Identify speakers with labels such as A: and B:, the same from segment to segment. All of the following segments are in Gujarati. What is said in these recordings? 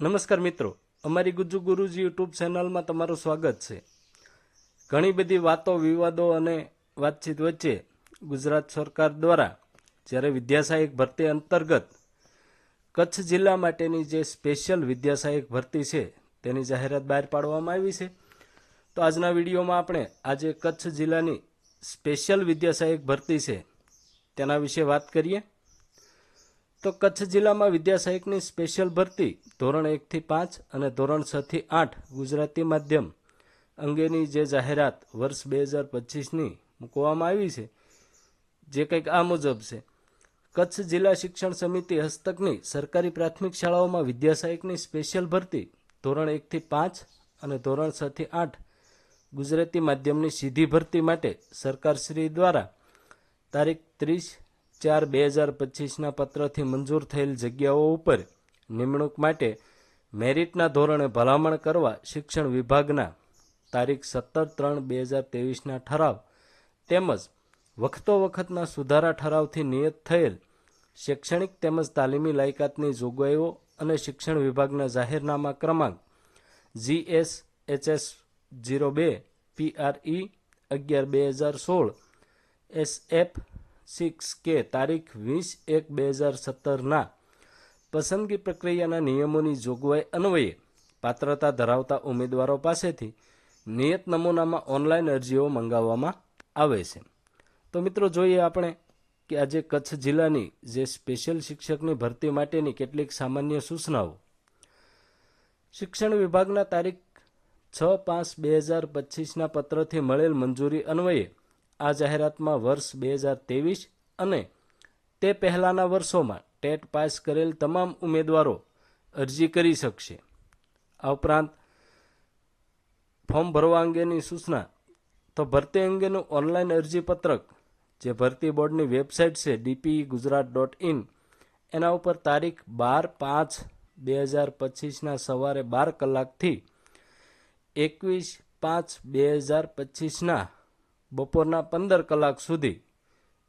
A: નમસ્કાર મિત્રો, અમારી ગુજુ ગુરુજી યુટ્યુબ ચેનલમાં તમારું સ્વાગત છે. ઘણી બધી વાતો, વિવાદો અને વાતચીત વચ્ચે ગુજરાત સરકાર દ્વારા જ્યારે વિદ્યાસહાયક ભરતી અંતર્ગત કચ્છ જિલ્લા માટેની જે સ્પેશિયલ વિદ્યાસહાયક ભરતી છે તેની જાહેરાત બહાર પાડવામાં આવી છે. તો આજના વિડીયોમાં આપણે આજે કચ્છ જિલ્લાની સ્પેશિયલ વિદ્યાસહાયક ભરતી છે તેના વિશે વાત કરીએ. તો કચ્છ જિલ્લામાં વિદ્યાસહાયકની સ્પેશિયલ ભરતી ધોરણ એકથી પાંચ અને ધોરણ છથી આઠ ગુજરાતી માધ્યમ અંગેની જે જાહેરાત વર્ષ બે હજાર પચીસની મૂકવામાં આવી છે, જે કંઈક આ મુજબ છે. કચ્છ જિલ્લા શિક્ષણ સમિતિ હસ્તકની સરકારી પ્રાથમિક શાળાઓમાં વિદ્યાસહાયકની સ્પેશિયલ ભરતી ધોરણ એકથી પાંચ અને ધોરણ છથી આઠ ગુજરાતી માધ્યમની સીધી ભરતી માટે સરકારશ્રી દ્વારા તારીખ ત્રીસ ચાર બે હજાર પચીસના પત્રથી મંજૂર થયેલ જગ્યાઓ ઉપર નિમણૂક માટે મેરિટના ધોરણે ભલામણ કરવા શિક્ષણ વિભાગના તારીખ સત્તર ત્રણ બે હજાર ત્રેવીસના ઠરાવ તેમજ વખતો વખતના સુધારા ઠરાવથી નિયત થયેલ શૈક્ષણિક તેમજ તાલીમી લાયકાતની જોગવાઈઓ અને શિક્ષણ વિભાગના જાહેરનામા ક્રમાંક G S H S zero બે પી આર ઈ અગિયાર બે હજાર સોળ એસ એફ સિક્સ કે તારીખ વીસ એક બે હજાર સત્તરના પસંદગી પ્રક્રિયાના નિયમોની જોગવાઈ અન્વયે પાત્રતા ધરાવતા ઉમેદવારો પાસેથી નિયત નમૂનામાં ઓનલાઈન અરજીઓ મંગાવવામાં આવે છે. તો મિત્રો જોઈએ આપણે કે આજે કચ્છ જિલ્લાની જે સ્પેશિયલ શિક્ષકની ભરતી માટેની કેટલીક સામાન્ય સૂચનાઓ. શિક્ષણ વિભાગના તારીખ છ પાંચ બે હજાર પચીસના પત્રથી મળેલ મંજૂરી અન્વયે આ જાહેરાતમાં વર્ષ બે હજાર ત્રેવીસ અને તે પહેલાંના વર્ષોમાં ટેટ પાસ કરેલ તમામ ઉમેદવારો અરજી કરી શકશે. આ ઉપરાંત ફોર્મ ભરવા અંગેની સૂચના, તો ભરતી અંગેનું ઓનલાઈન અરજીપત્રક, જે ભરતી બોર્ડની વેબસાઇટ છે ડીપી ગુજરાત ડોટ ઇન એના ઉપર તારીખ બાર પાંચ બે હજાર પચીસના સવારે બાર કલાકથી એકવીસ પાંચ બે હજાર પચીસના બપોરના પંદર કલાક સુધી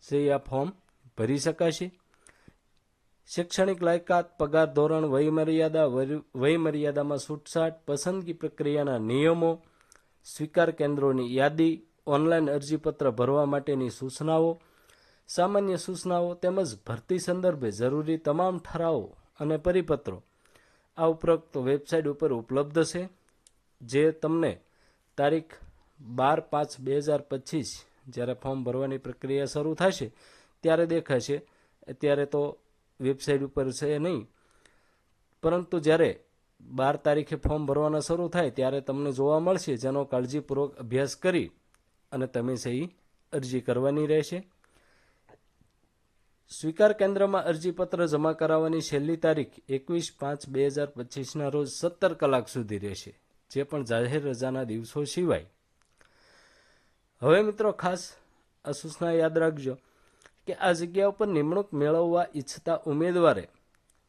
A: છે આ ફોર્મ ભરી શકાશે. શૈક્ષણિક લાયકાત, પગાર ધોરણ, વયમર્યાદા વયમર્યાદામાં છૂટછાટ, પસંદગી પ્રક્રિયાના નિયમો, સ્વીકાર કેન્દ્રોની યાદી, ઓનલાઈન અરજીપત્ર ભરવા માટેની સૂચનાઓ, સામાન્ય સૂચનાઓ તેમજ ભરતી સંદર્ભે જરૂરી તમામ ઠરાવો અને પરિપત્રો આ ઉપરોક્ત વેબસાઇટ ઉપર ઉપલબ્ધ છે. જે તમને તારીખ બાર પાંચ બે હજાર પચીસ જ્યારે ફોર્મ ભરવાની પ્રક્રિયા શરૂ થશે, ત્યારે દેખાશે. અત્યારે તો વેબસાઇટ ઉપર છે નહીં. પરંતુ જ્યારે બાર તારીખે ફોર્મ ભરવાના શરૂ થાય, ત્યારે તમને જોવા મળશે, જેનો કાળજીપૂર્વક અભ્યાસ કરી અને તમે સહી અરજી કરવાની રહેશે. સ્વીકાર કેન્દ્રમાં અરજીપત્ર જમા કરાવવાની છેલ્લી તારીખ એકવીસ પાંચ બે હજાર પચીસના રોજ સત્તર કલાક સુધી રહેશે, જે પણ જાહેર રજાના દિવસો સિવાય. હવે મિત્રો ખાસ આ સૂચના યાદ રાખજો કે આ જગ્યા ઉપર નિમણૂક મેળવવા ઈચ્છતા ઉમેદવારે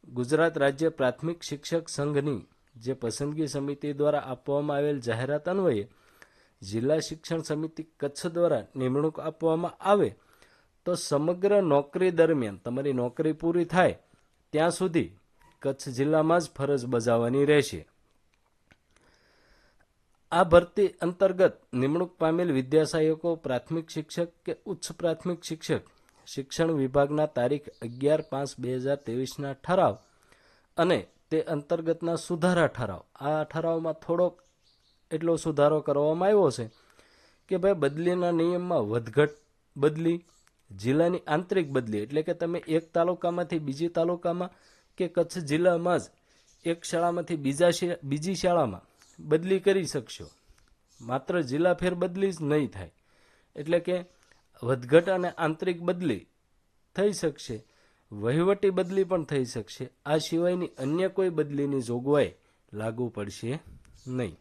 A: ગુજરાત રાજ્ય પ્રાથમિક શિક્ષક સંઘની જે પસંદગી સમિતિ દ્વારા આપવામાં આવેલ જાહેરાત અન્વયે જિલ્લા શિક્ષણ સમિતિ કચ્છ દ્વારા નિમણૂક આપવામાં આવે તો સમગ્ર નોકરી દરમિયાન તમારી નોકરી પૂરી થાય ત્યાં સુધી કચ્છ જિલ્લામાં જ ફરજ બજાવવાની રહેશે. આ ભરતી અંતર્ગત નિમણૂક પામેલ વિદ્યાસહાયકો, પ્રાથમિક શિક્ષક કે ઉચ્ચ પ્રાથમિક શિક્ષક, શિક્ષણ વિભાગના તારીખ અગિયાર પાંચ બે હજાર ત્રેવીસના ઠરાવ અને તે અંતર્ગતના સુધારા ઠરાવ. આ ઠરાવમાં થોડોક એટલો સુધારો કરવામાં આવ્યો છે કે ભાઈ બદલીના નિયમમાં વધઘટ બદલી, જિલ્લાની આંતરિક બદલી, એટલે કે તમે એક તાલુકામાંથી બીજી તાલુકામાં કે કચ્છ જિલ્લામાં જ એક શાળામાંથી બીજા બીજી શાળામાં બદલી કરી શકશો. માત્ર જિલ્લા ફેર બદલી જ નહીં થાય. એટલે કે વધઘટ અને આંતરિક બદલી થઈ શકશે. વહીવટી બદલી પણ થઈ શકશે. આ સિવાયની અન્ય કોઈ બદલીની જોગવાઈ લાગુ પડશે નહીં.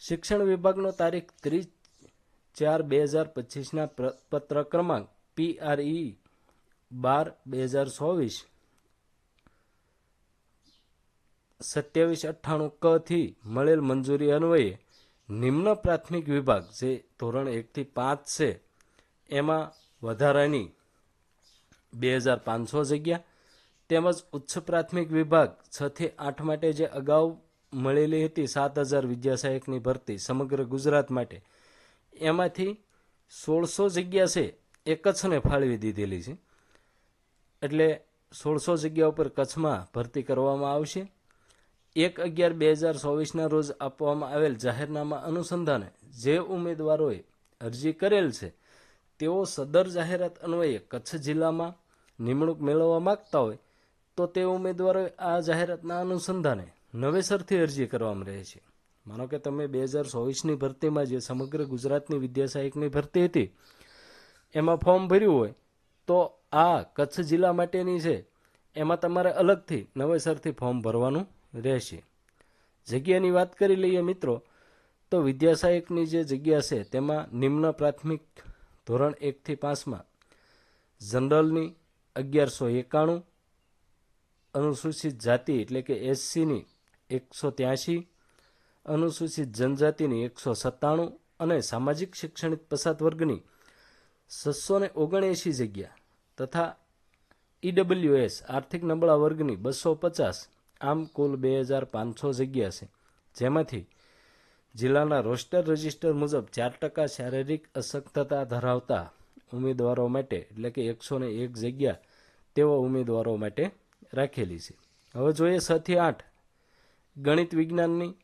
A: શિક્ષણ વિભાગનો તારીખ ત્રીસ ચાર બે હજાર પચીસના પત્ર ક્રમાંક પી આર ઈ બાર બે હજાર ચોવીસ સત્યાવીસ અઠ્ઠાણું ક થી મળેલ મંજૂરી અન્વયે નિમ્ન પ્રાથમિક વિભાગ જે ધોરણ એકથી પાંચ છે, એમાં વધારાની બે હજાર પાંચસો જગ્યા, તેમજ ઉચ્ચ પ્રાથમિક વિભાગ છથી આઠ માટે જે અગાઉ મળેલી હતી સાત હજાર વિદ્યાસહાયકની ભરતી સમગ્ર ગુજરાત માટે, એમાંથી સોળસો જગ્યા છે એ કચ્છને ફાળવી દીધેલી છે. એટલે સોળસો જગ્યા ઉપર કચ્છમાં ભરતી કરવામાં આવશે. એક અગિયાર બે હજાર ચોવીસના રોજ આપવામાં આવેલ જાહેરનામા અનુસંધાને જે ઉમેદવારોએ અરજી કરેલ છે, તેઓ સદર જાહેરાત અન્વયે કચ્છ જિલ્લામાં નિમણૂક મેળવવા માગતા હોય, તો તે ઉમેદવારોએ આ જાહેરાતના અનુસંધાને નવેસરથી અરજી કરવામાં રહે છે. માનો કે તમે બે હજાર ચોવીસની ભરતીમાં જે સમગ્ર ગુજરાતની વિદ્યાસહાયકની ભરતી હતી, એમાં ફોર્મ ભર્યું હોય, તો આ કચ્છ જિલ્લા માટેની છે. એમાં તમારે અલગથી નવેસરથી ફોર્મ ભરવાનું રહેશે. જગ્યાની વાત કરી લઈએ મિત્રો, તો વિદ્યાસહાયકની જે જગ્યા છે, તેમાં નિમ્ન પ્રાથમિક ધોરણ એકથી પાંચમાં જનરલની અગિયારસો એકાણું, અનુસૂચિત જાતિ એટલે કે એસસીની એકસો ત્યાંશી, અનુસૂચિત જનજાતિની એકસો સત્તાણું અને સામાજિક શૈક્ષણિક પસાત વર્ગની છસો ને ઓગણએંશી જગ્યા તથા ઈડબ્લ્યુએસ આર્થિક નબળા વર્ગની બસો પચાસ આમ કુલ બે હજાર પાંચસો જગ્યા છે. જેમાંથી જિલ્લાના રોસ્ટર રજિસ્ટર મુજબ ચાર ટકા શારીરિક અશક્તતા ધરાવતા ઉમેદવારો માટે, એટલે કે એકસો ને એક જગ્યા તેવા ઉમેદવારો માટે રાખેલી છે. હવે જોઈએ છ થી આઠ. ગણિત વિજ્ઞાનની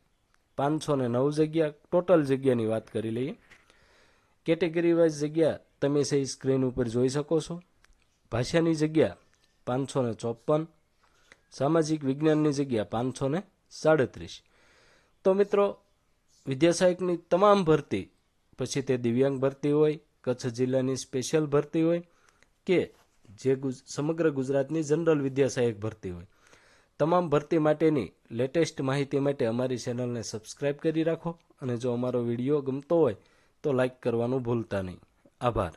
A: પાંચસો ને નવ જગ્યા, ટોટલ જગ્યાની વાત કરી લઈએ. કેટેગરી વાઇઝ જગ્યા તમે સહી સ્ક્રીન ઉપર જોઈ શકો છો. ભાષાની જગ્યા પાંચસો ને ચોપન સામાજિક વિજ્ઞાનની જગ્યા પાંચસો ને સાડત્રીસ. તો મિત્રો વિદ્યાસહાયકની તમામ ભરતી, પછી તે દિવ્યાંગ ભરતી હોય, કચ્છ જિલ્લાની સ્પેશિયલ ભરતી હોય, કે જે સમગ્ર ગુજરાતની જનરલ વિદ્યાસહાયક ભરતી હોય. તમામ ભરતી માટેની લેટેસ્ટ માહિતી માટે અમારી ચેનલને સબસ્ક્રાઇબ કરી રાખો અને જો અમારો વીડિયો ગમતો હોય, તો લાઈક કરવાનું ભૂલતા નહીં. આભાર.